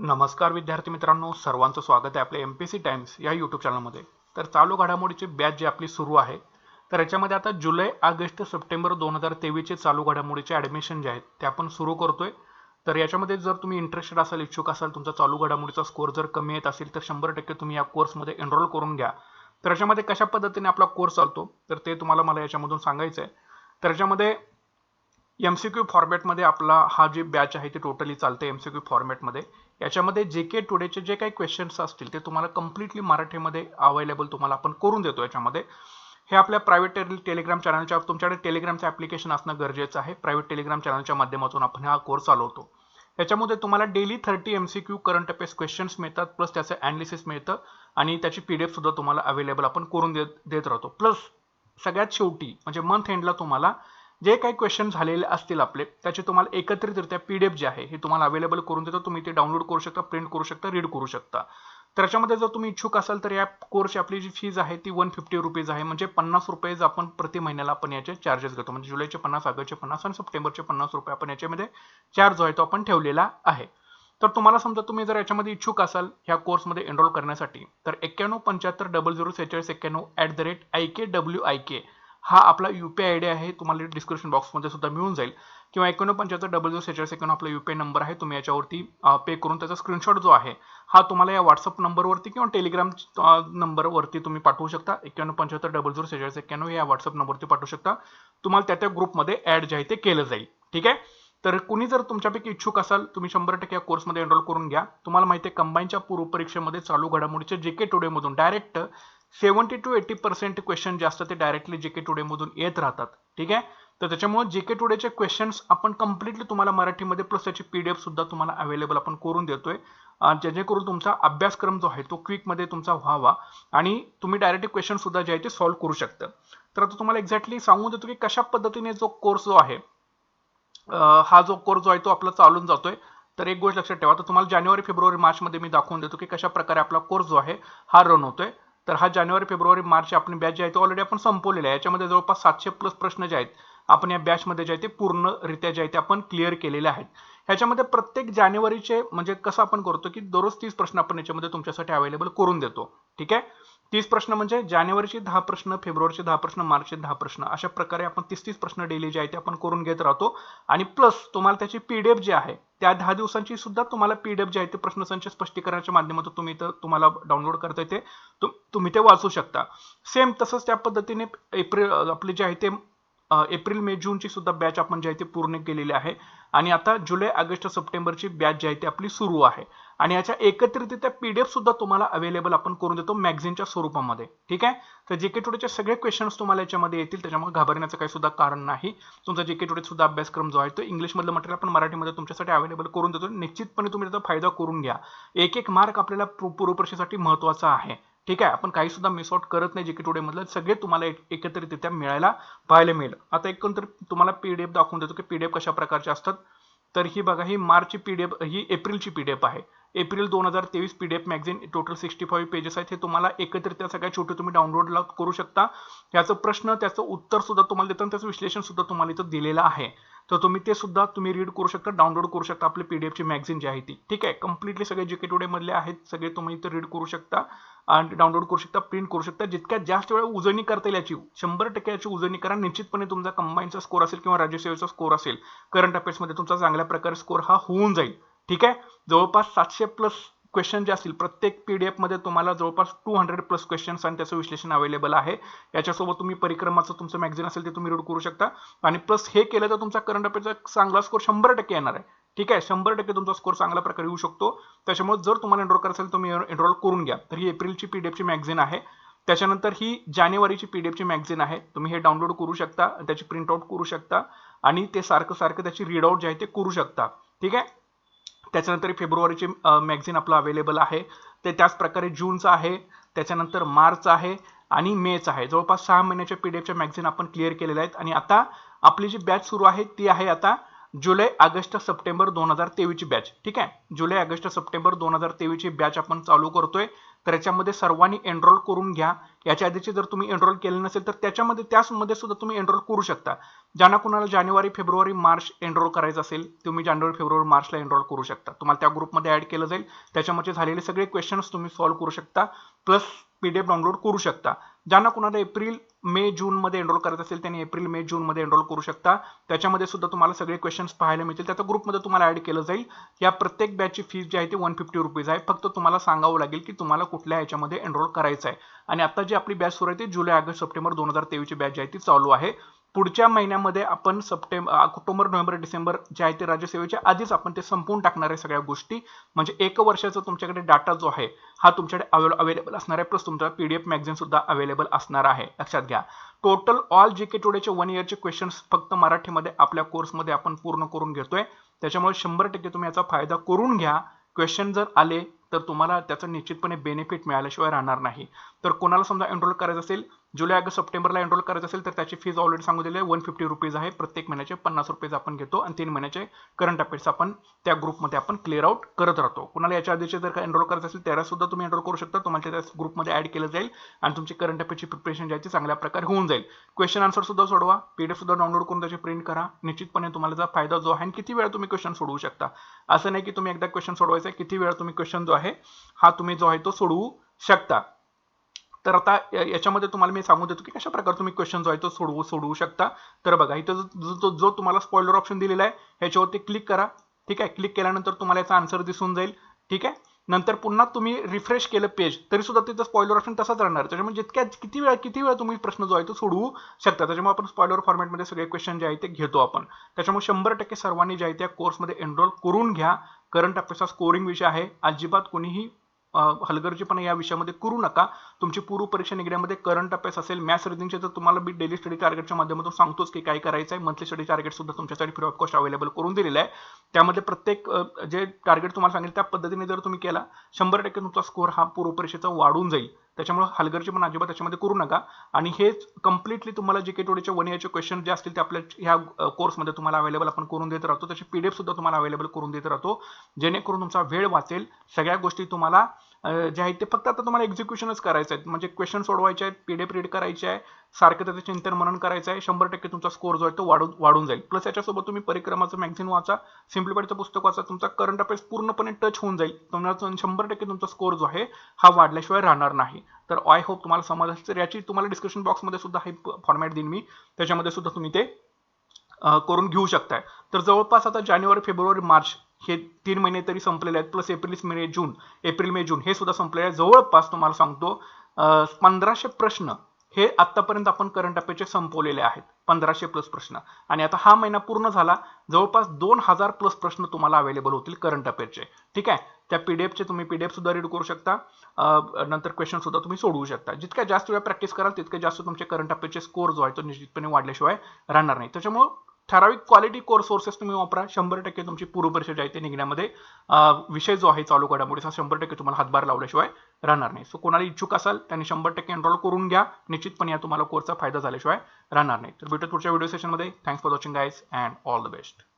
नमस्कार विद्यार्थी मित्रांनो सर्वांचं स्वागत आहे आपल्या एम पी सी टाइम्स या यूट्यूब चॅनलमध्ये तर चालू घडामोडीची बॅच जी आपली सुरू आहे तर याच्यामध्ये आता जुलै ऑगस्ट सप्टेंबर दोन हजार तेवीसचे चालू घडामोडीचे ॲडमिशन जे आहेत ते आपण सुरू करतोय. तर याच्यामध्ये जर तुम्ही इंटरेस्टेड असाल इच्छुक असाल तुमचा चालू घडामोडीचा स्कोर जर कमी येत असेल तर शंभर टक्के तुम्ही या कोर्समध्ये एनरोल करून घ्या. तर याच्यामध्ये कशा पद्धतीने आपला कोर्स चालतो तर ते तुम्हाला मला याच्यामधून सांगायचं आहे तर याच्यामध्ये एम सी क्यू फॉर्मॅटमध्ये आपला हा जे बॅच आहे ती टोटली चालते एम सी क्यू फॉर्मॅटमध्ये याच्यामध्ये जे के टुडेचे जे काही क्वेश्चन्स असतील ते तुम्हाला कम्प्लिटली मराठीमध्ये अवेलेबल तुम्हाला आपण करून देतो याच्यामध्ये. हे आपल्या प्रायव्हेट टेलिग्राम चॅनलच्या तुमच्याकडे टेलिग्रामचं ॲप्लिकेशन असणं गरजेचं आहे. प्रायव्हेट टेलिग्राम चॅनलच्या माध्यमातून आपण हा कोर्स चालवतो. याच्यामध्ये तुम्हाला daily thirty M C Q current affairs questions मिळतात प्लस त्याचं अॅनालिसिस मिळतं आणि त्याची पी डी एफ सुद्धा तुम्हाला अवेलेबल आपण करून देत देत राहतो. प्लस सगळ्यात शेवटी म्हणजे मंथ एंडला तुम्हाला जे काही क्वेश्चन झालेले असतील आपले त्याचे तुम्हाला एकत्रितरित्या पी डी एफ जे आहे हे तुम्हाला अवेलेबल करून देतो. तुम्ही ते डाउनलोड करू शकता प्रिंट करू शकता रीड करू शकता. तर याच्यामध्ये जर तुम्ही इच्छुक असाल तर या कोर्सची आपली जी फीज आहे ती वन फिफ्टी रुपीज आहे. म्हणजे पन्नास रुपये आपण प्रति महिन्याला आपण याचे चार्जेस घेतो. म्हणजे जुलैचे पन्नास ऑगस्टचे पन्नास आणि सप्टेंबरचे पन्नास रुपये आपण याच्यामध्ये चार्ज जो आहे तो आपण ठेवलेला आहे. तर तुम्हाला समजा तुम्ही जर याच्यामध्ये इच्छुक असाल ह्या कोर्समध्ये एनरोल करण्यासाठी तर एक्क्याण्णव पंच्याहत्तर डबल झिरो सेहेचाळीस एक्क्याण्णव at the rate I K W I K हा आपला यू पी आय डी आहे तुम्हाला डिस्क्रिप्शन बॉक्समध्ये सुद्धा मिळून जाईल. किंवा एकोण पंच्याहत्तर डबल झिरो सेहेचाळीस एकोण आपला यू पी आय नंबर आहे तुम्ही याच्यावरती पे करून त्याचा स्क्रीनशॉट जो आहे हा तुम्हाला या व्हॉट्सअप नंबरवरती किंवा टेलिग्राम नंबरवरती तुम्ही पाठवू शकता. एक्क्याण्णव पंच्याहत्तर डबल झिरो सेहेचाळीस एक्क्याण्णव या व्हॉट्सअप नंबरवरती पाठवू शकता. तुम्हाला त्या त्या ग्रुपमध्ये ॲड जे आहे ते केलं जाईल. ठीक आहे? तर कुणी जर तुमच्यापैकी इच्छुक असाल तुम्ही शंभर टक्के या कोर्समध्ये एनरोल करून घ्या. तुम्हाला माहिती आहे कंबाईनच्या पूर्व परीक्षेमध्ये चालू घडामोडीचे जे के टुडेमधून direct seventy two eighty percent question जे असतात ते डायरेक्टली जे के टुडेमधून येत राहतात. ठीक आहे? तर त्याच्यामुळे जे के टुडेचे क्वेश्चन्स आपण कम्प्लिटली तुम्हाला मराठीमध्ये प्लस त्याची पी डी एफ सुद्धा तुम्हाला अवेलेबल आपण करून देतोय. जेणेकरून तुमचा अभ्यासक्रम जो आहे तो क्विकमध्ये तुमचा व्हावा आणि तुम्ही डायरेक्ट क्वेश्चनसुद्धा जे आहे ते सॉल्व्ह करू शकता. तर आता तुम्हाला एक्झॅक्टली सांगून देतो की कशा पद्धतीने जो कोर्स जो आहे हा जो कोर्स जो आहे तो आपला चालून जातोय. तर एक गोष्ट लक्षात ठेवा तर तुम्हाला जानेवारी फेब्रुवारी मार्चमध्ये मी दाखवून देतो की कशा प्रकारे आपला कोर्स जो आहे हा रन होतोय. तर हा जानेवारी फेब्रुवारी मार्च आपण बॅच जे आहे तो ऑलरेडी आपण संपवलेला आहे. याच्यामध्ये जवळपास सातशे प्लस प्रश्न जे आहेत आपण या बॅचमध्ये जे आहे ते पूर्णरित्या जे आहे ते आपण क्लिअर केलेले आहेत. ह्याच्यामध्ये प्रत्येक जानेवारीचे म्हणजे कसं आपण करतो की दररोज तीस प्रश्न आपण याच्यामध्ये तुमच्यासाठी अवेलेबल करून देतो. ठीक आहे? तीस प्रश्न म्हणजे जानेवारीचे दहा प्रश्न फेब्रुवारीचे दहा प्रश्न मार्चचे दहा प्रश्न अशा प्रकारे आपण तीस तीस प्रश्न डेली जे आहे ते आपण करून घेत राहतो. आणि प्लस तुम्हाला त्याची पीडीएफ जी आहे त्या दहा दिवसांची सुद्धा तुम्हाला पीडीएफ जे आहे ते प्रश्नसंच स्पष्टीकरणाच्या माध्यमातून तुम्ही तर तुम्हाला डाउनलोड करता येते. तुम्ही ते वाचू शकता. सेम तसंच त्या पद्धतीने एप्रिल आपले जे आहे ते एप्रिल मे जूनची सुद्धा बॅच आपण जे आहे ते पूर्ण केलेली आहे. आणि आता जुलै ऑगस्ट सप्टेंबरची बॅच जी आहे ती आपली सुरू आहे. आणि याच्या एकत्रितरित्या पीडीएफ सुद्धा तुम्हाला अवेलेबल आपण करून देतो मॅगझिनच्या स्वरूपामध्ये. ठीक आहे? तर जे के टुडेचे सगळे क्वेश्चन्स तुम्हाला याच्यामध्ये येतील. त्याच्यामुळे घाबरण्याचं काही सुद्धा कारण नाही. तुमचा जे के टुडे सुद्धा अभ्यासक्रम जो आहे तो इंग्लिशमधलं मटेरियल आपण मराठीमध्ये तुमच्यासाठी अवेलेबल करून देतो. निश्चितपणे तुम्ही त्याचा फायदा करून घ्या. एक एक मार्क आपल्याला पूर्वपरीक्षेसाठी महत्त्वाचा आहे. ठीक आहे आपण काही सुद्धा मिस आउट करत नाही जे की टुडे मधलं. सगळे तुम्हाला एकत्रितरित्या मिळायला पाहायला मिळेल. आता एकंदर तुम्हाला पीडीएफ दाखवून देतो की पीडीएफ कशा प्रकारचे असतात. तर ही बघा ही मार्चची पीडीएफ ही एप्रिलची पीडीएफ आहे. एप्रिल दोन हजार तेवीस PDF magazine total sixty five pages आहेत. हे तुम्हाला एकत्रित सगळ्या छोटे तुम्ही डाउनलोड करू शकता. याचं प्रश्न त्याचं उत्तर सुद्धा तुम्हाला देतं त्याचं विश्लेषण सुद्धा तुम्हाला इथं दिलेलं आहे. तर तुम्ही ते सुद्धा तुम्ही रीड करू शकता डाउनलोड करू शकता आपले पीडीएफची मॅगझिन जी आहे ती. ठीक आहे? कम्प्लिटली सगळे जे के टुडे मधले आहेत सगळे तुम्ही इथं रीड करू शकता आणि डाउनलोड करू शकता प्रिंट करू शकता. जितक्या जास्त वेळा उजळणी करता येईल याची शंभर टक्के याची उजळणी करा. निश्चितपणे तुमचा कंबाईनचा स्कोर असेल किंवा राज्यसेवेचा स्कोर असेल करंट अफेअर्समध्ये तुमचा चांगल्या प्रकारे स्कोर हा होऊन जाईल. ठीक आहे? जवळपास सातशे प्लस क्वेश्चन जे असतील प्रत्येक पी डी एफमध्ये तुम्हाला जवळपास टू हंड्रेड प्लस क्वेश्चन्स आणि त्याचं विश्लेषण अवेलेबल आहे. याच्यासोबत तुम्ही परिक्रमाचं तुमचं मॅगझिन असेल ते तुम्ही रीड करू शकता. आणि प्लस हे केलं तर तुमचा करंट अफेअरचा चांगला स्कोर शंभर टक्के येणार आहे. ठीक आहे? शंभर टक्के तुमचा स्कोर चांगल्या प्रकारे येऊ शकतो. त्याच्यामुळे जर तुम्हाला एनरोल करायचं असेल तुम्ही एनरोल करून घ्या. तर ही एप्रिलची पी डी एफची मॅगझिन आहे. त्याच्यानंतर ही जानेवारीची पी डी एफची मॅगझिन आहे. तुम्ही हे डाउनलोड करू शकता. त्याची प्रिंट आउट करू शकता. आणि ते सारखं सारखं त्याची रीड आउट जे आहे ते करू शकता. ठीक आहे? त्याच्यानंतर फेब्रुवारीचे मॅगझिन आपलं अवेलेबल आहे. ते त्याच प्रकारे जूनचं आहे. त्याच्यानंतर मार्च आहे आणि मेचं आहे. जवळपास सहा महिन्याच्या पी डी एफच्या मॅगझिन आपण क्लिअर केलेल्या आहेत. आणि आता आपली जी बॅच सुरू आहे ती आहे आता जुलै ऑगस्ट सप्टेंबर दोन हजार तेवीसची बॅच ठीक आहे? जुलै ऑगस्ट सप्टेंबर दोन हजार तेवीसची बॅच आपण चालू करतोय. तर याच्यामध्ये सर्वांनी एनरोल करून घ्या. याच्या आधीचे जर तुम्ही एनरोल केले नसेल तर त्याच्यामध्ये त्याचमध्ये सुद्धा तुम्ही एनरोल करू शकता. ज्यांना कुणाला जानेवारी फेब्रुवारी मार्च एनरोल करायचं असेल तुम्ही जानेवारी फेब्रुवारी मार्चला एनरोल करू शकता. तुम्हाला त्या ग्रुपमध्ये ॲड केलं जाईल. त्याच्यामध्ये झालेले सगळे क्वेश्चन्स तुम्ही सॉल्व्ह करू शकता. Plus P D F download करू शकता. ज्यांना कुणाला एप्रिल मे जूनमध्ये एनरोल करत असेल त्यांनी एप्रिल मे जूनमध्ये एनरोल करू शकता. त्याच्यामध्ये सुद्धा तुम्हाला सगळे क्वेश्चन्स पाहायला मिळतील. त्याचा ग्रुपमध्ये तुम्हाला ऍड केलं जाईल. या प्रत्येक बॅचची फीस जी आहे ती वन फिफ्टी रुपीज आहे. फक्त तुम्हाला सांगावं लागेल की तुम्हाला कुठल्या याच्यामध्ये एनरोल करायचं आहे आणि आता जी आपली बॅच सुरू आहे ती जुलै ऑगस्ट सप्टेंबर दोन हजार तेवीसची बॅच जी आहे ती चालू आहे. पुढच्या महिन्यामध्ये आपण सप्टेंबर ऑक्टोबर नोव्हेंबर डिसेंबर जे आहे ते राज्यसेवेच्या आधीच आपण ते संपवून टाकणार आहे सगळ्या गोष्टी. म्हणजे एक वर्षाचा तुमच्याकडे डाटा जो आहे हा तुमच्याकडे अवेलेबल असणार आहे. प्लस तुमचा पीडीएफ मॅगझिन सुद्धा अवेलेबल असणार आहे. लक्षात घ्या. टोटल ऑल जे के टुडेचे वन इयरचे क्वेश्चन्स फक्त मराठीमध्ये आपल्या कोर्समध्ये आपण पूर्ण करून घेतोय. त्याच्यामुळे शंभर टक्के तुम्ही याचा फायदा करून घ्या. क्वेश्चन जर आले तर तुम्हाला त्याचं निश्चितपणे बेनिफिट मिळाल्याशिवाय राहणार नाही. तर कोणाला समजा एनरोल करायचं असेल जुलै ऑगस्ट सप्टेंबरला एनरोल करायचं असेल तर त्याची फीज ऑलरेडी सांगू दिली आहे. वन फिफ्टी रुपीज आहे. प्रत्येक महिन्याचे पन्नास रुपये आपण घेतो आणि तीन महिन्याचे करंट अफेअर्स आपण त्या ग्रुपमध्ये आपण क्लिअर आउट करत राहतो. कुणाला याच्या आधीचे जर का एनरोल करायचं असेल त्याला सुद्धा तुम्ही एनरोल करू शकता. तुम्हाला त्या ग्रुपमध्ये ऍड केलं जाईल आणि तुमची करंट अफेअरची प्रिपरेशन जी आहे ती चांगल्या प्रकारे होऊन जाईल. क्वेश्चन आन्सर सुद्धा सोडवा. पीडीएफ सुद्धा डाउनलोड करून त्याची प्रिंट करा. निश्चितपणे तुम्हाला जर फायदा जो आहे आणि किती वेळा तुम्ही क्वेश्चन सोडवू शकता. असं नाही की तुम्ही एकदा क्वेश्चन सोडवायचा आहे किती वेळा तुम्ही क्वेश्चन जो आहे हा तुम्ही जो आहे तो सोडवू शकता. तर आता याच्यामध्ये तुम्हाला मी सांगू देतो की कशा प्रकारे तुम्ही क्वेश्चन जो आहे तो सोडवू सोडवू शकता. तर बघा इथं जो जो तुम्हाला स्पॉइलर ऑप्शन दिलेला आहे ह्याच्यावरती क्लिक करा. ठीक आहे? क्लिक केल्यानंतर तुम्हाला याचा आन्सर दिसून जाईल. ठीक आहे? नंतर पुन्हा तुम्ही रिफ्रेश केलं पेज तरी सुद्धा तिथं स्पॉइलर ऑप्शन तसाच राहणार. त्याच्यामुळे जितक्या किती वेळा किती वेळा तुम्ही प्रश्न जो आहे तो सोडवू शकता त्याच्यामुळे आपण स्पॉइलर फॉर्मॅटमध्ये सगळे क्वेश्चन जे आहे ते घेतो आपण. त्याच्यामुळे शंभर टक्के सर्वांनी जे आहे त्या कोर्समध्ये एनरोल करून घ्या. करंट अफेअर्सचा स्कोरिंग विषय आहे. अजिबात कोणीही हलगर्जीपणा या विषयामध्ये करू नका. तुमची पूर्व परीक्षा निघण्यामध्ये करंट अफेअर्स असेल मॅथ्स रिडिंगचे तर तुम्हाला मी डेली स्टडी टार्गेटच्या माध्यमातून सांगतोच की काय करायचं आहे मंथली स्टडी टार्गेट सुद्धा तुमच्यासाठी फ्री ऑफ कॉस्ट अवेलेबल करून दिलेलं आहे. त्यामध्ये प्रत्येक जे टार्गेट तुम्हाला सांगेल त्या पद्धतीने जर तुम्ही केला शंभर टक्के तुमचा स्कोर हा पूर्व परीक्षेचा वाढून जाईल. त्याच्यामुळे हलगर्जी पण अजिबात त्याच्यामध्ये करू नका. आणि हेच कम्प्लिटली तुम्हाला जे के टोडीचे वन इयरचे क्वेश्चन जे असतील ते आपल्या ह्या कोर्समध्ये तुम्हाला अवेलेबल आपण करून देत राहतो. त्याची पीडीएफ सुद्धा तुम्हाला अवेलेबल करून देत राहतो. जेणेकरून तुमचा वेळ वाचेल. सगळ्या गोष्टी तुम्हाला जे आहेत ते फक्त आता तुम्हाला एक्झिक्युशनच करायचं आहे म्हणजे क्वेश्चन सोडवायचे आहेत पीडीएफ रीड करायचे आहे सारखं त्याचं चिंतन मनन करायचं आहे शंभर टक्के तुमचा स्कोर जो आहे तो वाढून वाढून जाईल. प्लस याच्यासोबत तुम्ही परिक्रमाचं मॅगझिन वाचा सिम्प्लिफाईडचं पुस्तक वाचा तुमचा करंट अफेअर्स पूर्णपणे टच होऊन जाईल. तुम्हाला शंभर टक्के तुमचा स्कोर जो आहे हा वाढल्याशिवाय राहणार नाही. तर आय होप तुम्हाला समज असेल. तर याची तुम्हाला डिस्क्रिप्शन बॉक्समध्ये सुद्धा हे फॉर्मॅट देईन मी. त्याच्यामध्ये सुद्धा तुम्ही ते करून घेऊ शकताय. तर जवळपास आता जानेवारी फेब्रुवारी मार्च हे तीन महिने तरी संपलेले आहेत. Plus April May June April May जून हे सुद्धा संपलेले आहे जवळपास तुम्हाला सांगतो पंधराशे प्रश्न हे आतापर्यंत आपण करंट अफेअरचे संपवलेले आहेत. पंधराशे प्लस प्रश्न. आणि आता हा महिना पूर्ण झाला. जवळपास दोन हजार प्लस प्रश्न तुम्हाला अवेलेबल होतील करंट अफेअरचे ठीक आहे? त्या पीडीएफचे तुम्ही पीडीएफ सुद्धा रीड करू शकता. नंतर क्वेश्चन सुद्धा तुम्ही सोडवू शकता. जितक्या जास्त वेळा प्रॅक्टिस कराल तितके जास्त तुमचे करंट अफेअरचे स्कोर जो आहे तो निश्चितपणे वाढल्याशिवाय राहणार नाही. त्याच्यामुळे ठराविक क्वालिटी कोर्स सोर्सेस तुम्ही वापरा. शंभर टक्के तुमची पूर्व परीक्षा जी आहे ते निघण्यामध्ये विषय जो आहे चालू घडामोडीचा शंभर टक्के तुम्हाला हातभार लावल्याशिवाय राहणार नाही. सो कोणाला इच्छुक असाल त्यांनी शंभर टक्के एनरोल करून घ्या. निश्चितपणे या तुम्हाला कोर्सचा फायदा झाल्याशिवाय राहणार नाही. तर भेटत पुढच्या व्हिडिओ सेशनमध्ये thanks for watching guys and all the best